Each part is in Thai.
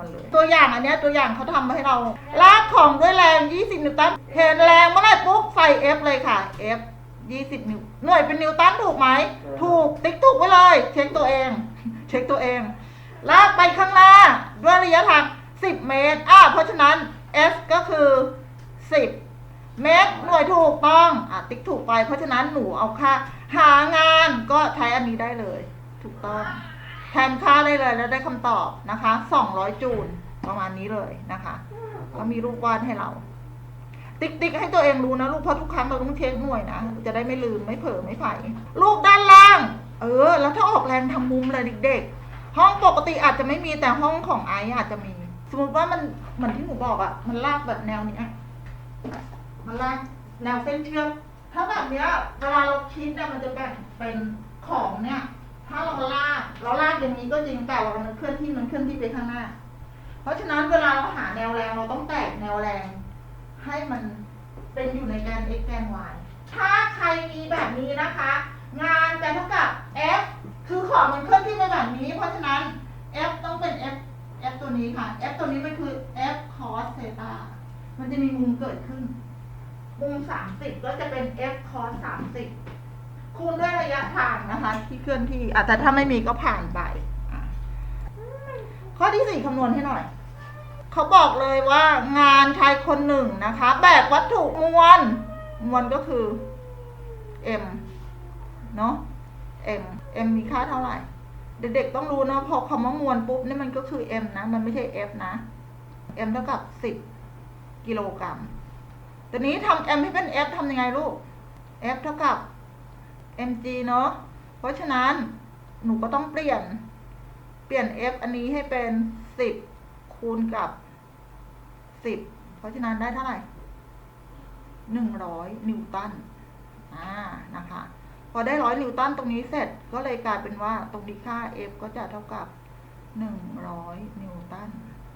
วนเลยตัวอย่างอันเนี้ยตัวอย่างเขาทำมาให้เรา ลากของด้วยแรง 20 นิวตัน เห็นแรงเมื่อไหร่ปุ๊บใส่ F เลยค่ะ F 20 นิวหน่วยเป็นนิวตันถูกไหม ถูกติ๊กถูกไว้เลย เช็คตัวเอง เช็คตัวเอง ลากไปข้างหน้าด้วยระยะทาง 10 เมตร อ่าเพราะฉะนั้น S ก็คือ 10 เมตร หน่วยถูกต้อง อะติ๊กถูกไป เพราะฉะนั้นหนูเอาค่า หางานก็ใช้อันนี้ได้เลย ถูกต้อง แทนค่าได้เลยแล้วได้คำตอบนะคะ200จูลประมาณนี้เลยนะคะก็มีรูปวาดให้เรา ติ๊กติ๊กให้ตัวเองรู้นะลูกเพราะทุกครั้งเราต้องเช็คหน่วยนะจะได้ไม่ลืมไม่เผลอไม่ไผ่ลูกด้านล่าง เออ แล้วถ้าออกแรงทำมุมเลยเด็กๆห้องปกติอาจจะไม่มีแต่ห้องของไอซ์อาจจะมี สมมติว่ามันเหมือนที่หนูบอกอะมันลากแบบแนวเนี้ยมันลากแนวเส้นเชือกถ้าแบบเนี้ยเวลาเราคิดเนี่ยมันจะแบ่งเป็นของเนี่ย ถ้าเราลากเราลากอย่างนี้ก็จริงแต่ว่ามันเคลื่อนที่มันเคลื่อนที่ไปข้างหน้า เพราะฉะนั้นเวลาเราหาแนวแรงเราต้องแตกแนวแรง ให้มันเป็นอยู่ในแกน x แกน y ถ้าใครมีแบบนี้นะคะ งานจะเท่ากับ f คือของมันเคลื่อนที่ไปแบบนี้ เพราะฉะนั้น f ต้องเป็น f f ตัวนี้ค่ะ f ตัวนี้มันคือ f cos theta มันจะมีมุมเกิดขึ้น มุม 30 ก็จะเป็น f cos 30 คูณด้วยระยะทางนะคะ ที่เคลื่อนที่อาจจะถ้าไม่มีก็ผ่านไปอะข้อที่สี่คำนวณให้หน่อย เขาบอกเลยว่างานชายคนหนึ่งนะคะ แบกวัตถุมวลมวลก็คือ m เนาะ m m มีค่าเท่าไหร่ เด็กๆต้องรู้นะพอคำว่ามวลปุ๊บนี่มันก็คือ m นะ มันไม่ใช่ f นะ m เท่ากับ10กิโลกรัมแต่นี้ทำ m ให้เป็น f ทำยังไงลูก f เท่ากับ mg เนาะ เพราะฉะนั้นหนูก็ต้องเปลี่ยน เปลี่ยน f อันนี้ให้เป็น 10 คูณกับ 10 เพราะฉะนั้นได้เท่าไหร่ 100 นิวตัน อ่า นะคะ พอได้ร้อยนิวตันตรงนี้เสร็จ ก็เลยกลายเป็นว่าตรงนี้ค่า f ก็จะเท่ากับ 100 นิวตัน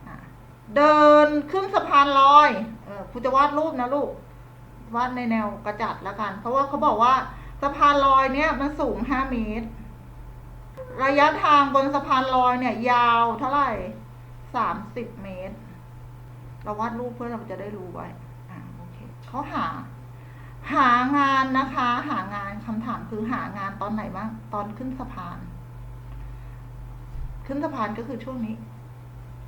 อ่าเดินขึ้นสะพานลอย เออครูจะวาดรูปนะลูก วาดในแนวกระจัดล้วกัน เพราะว่าเขาบอกว่า สะพานลอยเนี่ยมันสูง5เมตร ระยะทางบนสะพานลอยเนี่ย ยาวเท่าไหร่30เมตร เราวาดรูปเพื่อเราจะได้รู้ไว้อ่าโอเคเขาหา หางานนะคะ หางานคำถามคือหางานตอนไหนบ้าง ตอนขึ้นสะพาน ขึ้นสะพานก็คือช่วงนี้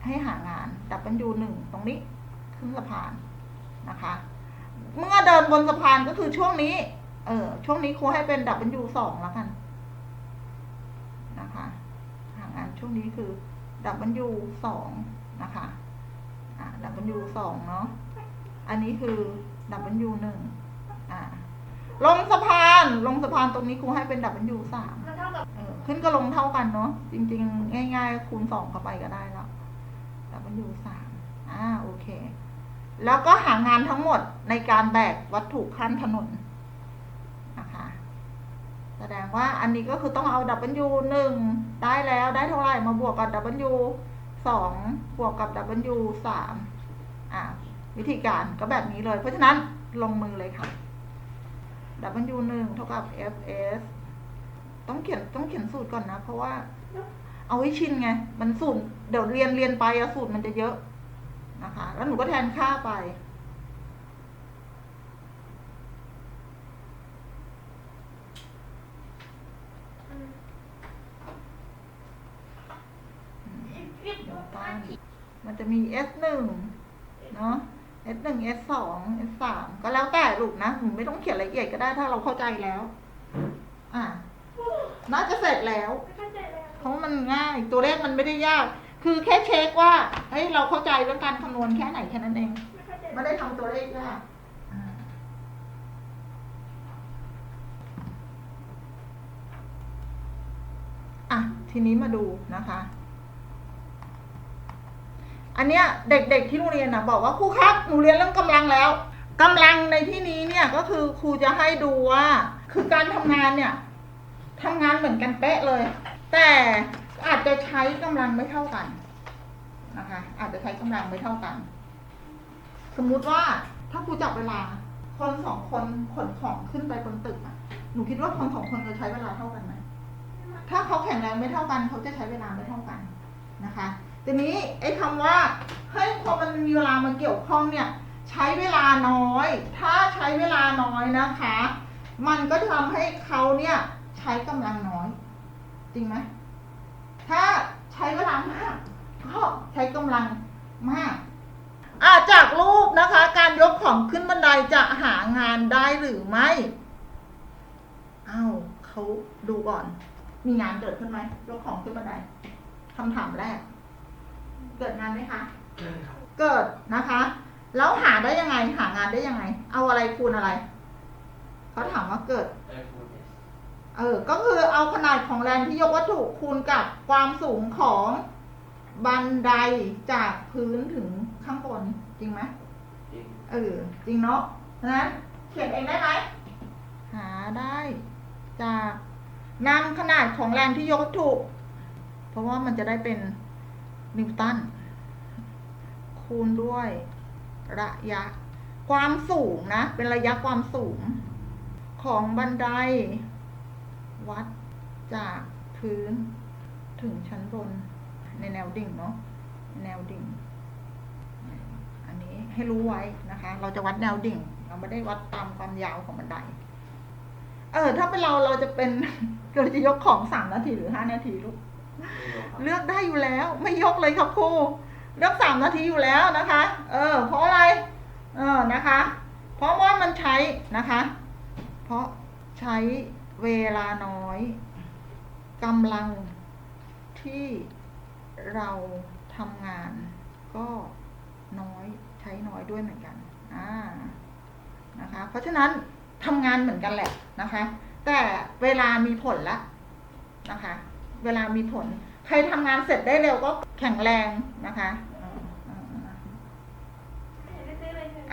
ให้หางานดับเบิลยูหนึ่งตรงนี้ ขึ้นสะพานนะคะ เมื่อเดินบนสะพานก็คือช่วงนี้ เออ ช่วงนี้ครูให้เป็นดับเบิลยูสองแล้วกัน นะคะหางานช่วงนี้คือดับเบิลยูสองนะคะ อ่าดับเบิลยูสองเนาะ อันนี้คือดับเบิลยูหนึ่งอ่า ลงสะพาน ลงสะพานตรงนี้ครูให้เป็นดับเบิลยูสามมันเท่ากับเออ ขึ้นก็ลงเท่ากันเนาะ จริง ๆ ง่ายๆ คูณสองเข้าไปก็ได้แล้วดับเบิลยูสามอ่า โอเค แล้วก็หางานทั้งหมดในการแบกวัตถุข้ามถนน นะคะแสดงว่าอันนี้ก็คือต้องเอา W หนึ่งได้แล้วได้เท่าไหร่มาบวกกับ W สองบวกกับ W สามอ่าวิธีการก็แบบนี้เลย เพราะฉะนั้นลงมือเลยค่ะ W หนึ่งเท่ากับ Fs ต้องเขียนต้องเขียนสูตรก่อนนะ เพราะว่า เอาไว้ชินไง มันสูตรเดี๋ยวเรียนเรียนไปอะสูตรมันจะเยอะนะคะ แล้วหนูก็แทนค่าไป นิวตัน มันจะมี S หนึ่งเนาะ S หนึ่ง S สอง S สามก็แล้วแต่ลูกนะหนูไม่ต้องเขียนละเอียดก็ได้ถ้าเราเข้าใจแล้ว อ่าน่าจะเสร็จแล้วไม่เข้าใจแล้วเพราะมันง่าย ตัวเลขมันไม่ได้ยาก คือแค่เช็คว่าเฮ้ยเราเข้าใจเรื่องการคำนวณแค่ไหนแค่นั้นเองไม่เข้าใจไม่ได้ทำตัวเลขยากอ่าอะทีนี้มาดูนะคะ อันเนี้ยเด็กๆที่โรงเรียนนะบอกว่าครูครับหนูเรียนเรื่องกำลังแล้วกำลังในที่นี้เนี่ยก็คือครูจะให้ดูว่า คือการทำงานเนี่ยทำงานเหมือนกันเป๊ะเลย แต่อาจจะใช้กำลังไม่เท่ากันนะคะอาจจะใช้กำลังไม่เท่ากัน สมมุติว่าถ้าครูจับเวลาคนสองคนขนของขึ้นไปบนตึกอะหนูคิดว่าคนสองคนจะใช้เวลาเท่ากันไหมถ้าเขาแข็งแรงไม่เท่ากันเขาจะใช้เวลาไม่เท่ากันนะคะ ทีนี้ไอ้คำว่าเฮ้ยพอมันมีเวลามาเกี่ยวข้องเนี่ย ใช้เวลาน้อย ถ้าใช้เวลาน้อยนะคะ มันก็ทำให้เขาเนี่ยใช้กำลังน้อย จริงไหมถ้าใช้เวลามากก็ใช้กำลังมากอาจากรูปนะคะ การยกของขึ้นบันไดจะหางานได้หรือไม่อ้าวเขาดูก่อน มีงานเกิดขึ้นไหมยกของขึ้นบันไดคำถามแรก เกิดงานไหมคะเกิดนะคะ แล้วหาได้ยังไงหางานได้ยังไง เอาอะไรคูณอะไรเขาถามว่าเกิด เออ ก็คือเอาขนาดของแรงที่ยกวัตถุคูณกับความสูงของบันไดจากพื้นถึงข้างบนจริงไหมเออ จริงเนาะเพราะฉะนั้นเขียนเองได้ไหมหาได้จากนำขนาดของแรงที่ยกวัตถุ เพราะว่ามันจะได้เป็น นิวตัน คูณด้วย ระยะ ความสูงนะ เป็นระยะความสูง ของบันได วัดจากพื้น ถึงชั้นบน ในแนวดิ่งเนาะแนวดิ่ง อันนี้ให้รู้ไว้นะคะ เราจะวัดแนวดิ่ง เราไม่ได้วัดตามความยาวของบันได เออ ถ้าเป็นเราเราจะเป็นเราจะยกของสามนาทีหรือห้านาทีลูก เลือกได้อยู่แล้ว ไม่ยกเลยครับครูเลือกสามนาทีอยู่แล้วนะคะ เออ เพราะอะไร เออนะคะ เพราะว่ามันใช้นะคะ เพราะใช้เวลาน้อยกำลังที่เราทำงาน ก็น้อยใช้น้อยด้วยเหมือนกันอ่านะคะ เพราะฉะนั้นทำงานเหมือนกันแหละนะคะ แต่เวลามีผลละนะคะ เวลามีผล ใครทำงานเสร็จได้เร็วก็แข็งแรงนะคะ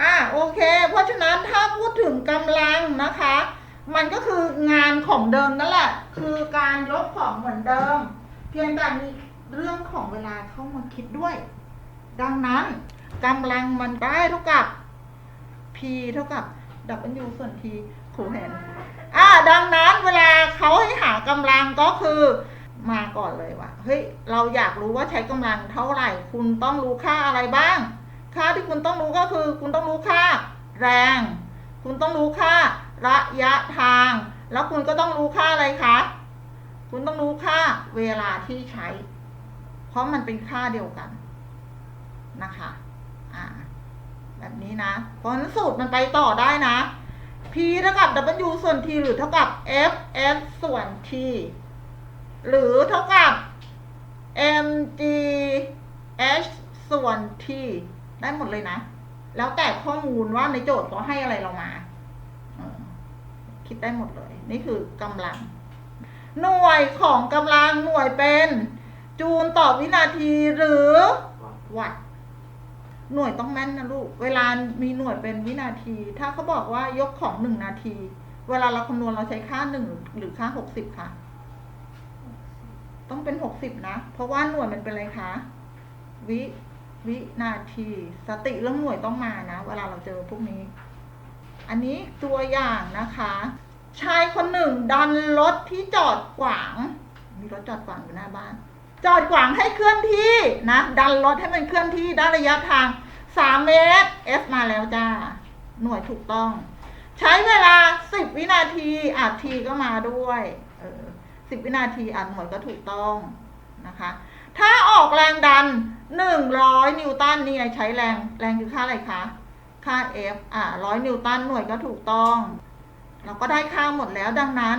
อ่าโอเค เพราะฉะนั้นถ้าพูดถึงกำลังนะคะ มันก็คืองานของเดิมนั่นแหละ คือการยกของเหมือนเดิม เพียงแต่มีเรื่องของเวลาเข้ามาคิดด้วย ดังนั้นกำลังมันได้เท่ากับ p เท่ากับ w ส่วน t ครูเห็นอ่าดังนั้นเวลาเขาให้หากำลังก็คือ มาก่อนเลยว่าเฮ้ยเราอยากรู้ว่าใช้กำลังเท่าไหร่ คุณต้องรู้ค่าอะไรบ้าง ค่าที่คุณต้องรู้ก็คือ คุณต้องรู้ค่าแรง คุณต้องรู้ค่าระยะทาง แล้วคุณก็ต้องรู้ค่าอะไรคะคุณต้องรู้ค่าเวลาที่ใช้ เพราะมันเป็นค่าเดียวกันนะคะอ่าแบบนี้นะเพราะฉะนั้นสูตรมันไปต่อได้นะ p เท่ากับ w ส่วน t หรือเท่ากับ f s ส่วน t หรือเท่ากับ m g h ส่วน t ได้หมดเลยนะ แล้วแต่ข้อมูลว่าในโจทย์เขาให้อะไรเรามาคิดได้หมดเลย นี่คือกำลัง หน่วยของกำลังหน่วยเป็น จูลต่อวินาทีหรือวัตต์หน่วยต้องแม่นนะลูก เวลามีหน่วยเป็นวินาที ถ้าเขาบอกว่ายกของหนึ่งนาที เวลาเราคำนวณเราใช้ค่าหนึ่งหรือค่าหกสิบค่ะ ต้องเป็นหกสิบนะ เพราะว่าหน่วยมันเป็นอะไรคะ วิวินาที สติเรื่องหน่วยต้องมานะ เวลาเราเจอพวกนี้ อันนี้ตัวอย่างนะคะ ชายคนหนึ่งดันรถที่จอดขวาง มีรถจอดขวางอยู่หน้าบ้าน จอดขวางให้เคลื่อนที่นะ ดันรถให้มันเคลื่อนที่ได้ระยะทาง3เมตร F มาแล้วจ้า หน่วยถูกต้อง ใช้เวลา10วินาทีอาทีก็มาด้วย เออ10วินาทีอ่านหน่วยก็ถูกต้องนะคะ ถ้าออกแรงดัน100นิวตันนี่ไงใช้แรงแรงคือค่าอะไรคะ ค่า F อ่า100นิวตันหน่วยก็ถูกต้อง เราก็ได้ค่าหมดแล้วดังนั้น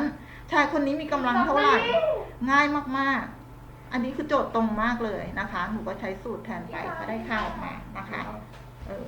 ชายคนนี้มีกำลังเท่าไหร่ ง่ายมากๆ อันนี้คือโจทย์ตรงมากเลยนะคะ หนูก็ใช้สูตรแทนไปก็ได้ค่าออกมานะคะครับ